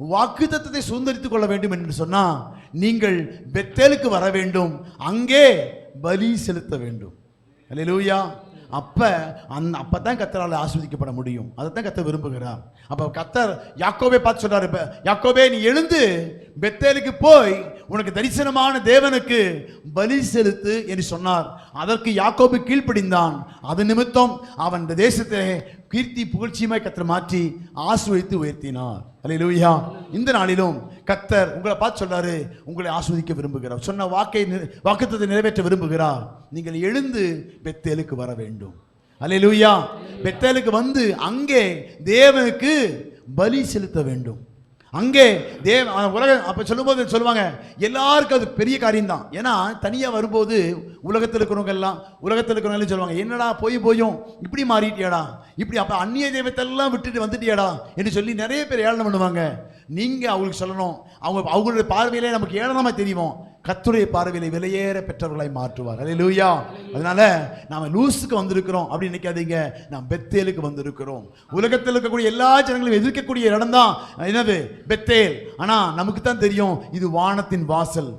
வாக்குத்தத்தத்தை சுதந்திரித்துக் கொள்ள வேண்டும் என்று சொன்னால் நீங்கள் பெத்தேலுக்கு வர வேண்டும் அங்கே பலி செலுத்த வேண்டும். அல்லையா அப்போ அந் அப்போ தான் கத்தரால் ஆஸ்வதிக்கப்பட முடியும். அதைத்தான் கத்தர் விரும்புகிறார். அப்போ கத்தர் யாக்கோவே பார்த்து சொல்கிறார் இப்போ யாக்கோவே நீ எழுந்து பெத்தேலுக்கு போய் உனக்கு தரிசனமான தேவனுக்கு பலி செலுத்து என்று சொன்னார். அதற்கு யாக்கோபு கீழ்ப்படிந்தான். அது நிமித்தம் அவன் இந்த தேசத்திலே கீர்த்தி புகழ்ச்சியுமாய் கத்தர் மாற்றி ஆசுவதித்து உயர்த்தினார். அல்லேலூயா இந்த நாளிலும் கத்தர் உங்களை பார்த்து சொல்றாரு உங்களை ஆஸ்வதிக்க விரும்புகிறார். சொன்ன வாக்கை வாக்குத்தத்தை நிறைவேற்ற விரும்புகிறார். நீங்கள் எழுந்து பெத்தேலுக்கு வர வேண்டும். அல்லேலூயா பெத்தேலுக்கு வந்து அங்கே தேவனுக்கு பலி செலுத்த வேண்டும். அங்கே தேவ உலக அப்போ சொல்லும்போது சொல்லுவாங்க எல்லாருக்கும் அது பெரிய காரியம்தான். ஏன்னா தனியாக வரும்போது உலகத்தில் இருக்கிறவங்க எல்லாம் உலகத்தில் இருக்கிறவங்க எல்லாம் சொல்லுவாங்க என்னடா போய் போயும் இப்படி மாறிட்டியாடா இப்படி அப்போ அந்நிய தெய்வத்தெல்லாம் விட்டுட்டு வந்துட்டியாடா என்று சொல்லி நிறைய பேர் ஏளனம் பண்ணுவாங்க. நீங்கள் அவங்களுக்கு சொல்லணும். அவங்க அவங்களுடைய பார்வையிலே நமக்கு ஏளனமாக தெரியும். கத்துடைய பார்வையிலே விலையேற பெற்றவர்களை மாற்றுவார். அல்லேலூயா அதனால நாம் லூஸுக்கு வந்திருக்கிறோம் அப்படின்னு நினைக்காதீங்க. நாம் பெத்தேலுக்கு வந்திருக்கிறோம். உலகத்தில் இருக்கக்கூடிய எல்லா ஜனங்களும் எதிர்க்கக்கூடிய இடம் தான் என்னது? பெத்தேல். ஆனால் நமக்கு தான் தெரியும் இது வானத்தின் வாசல்.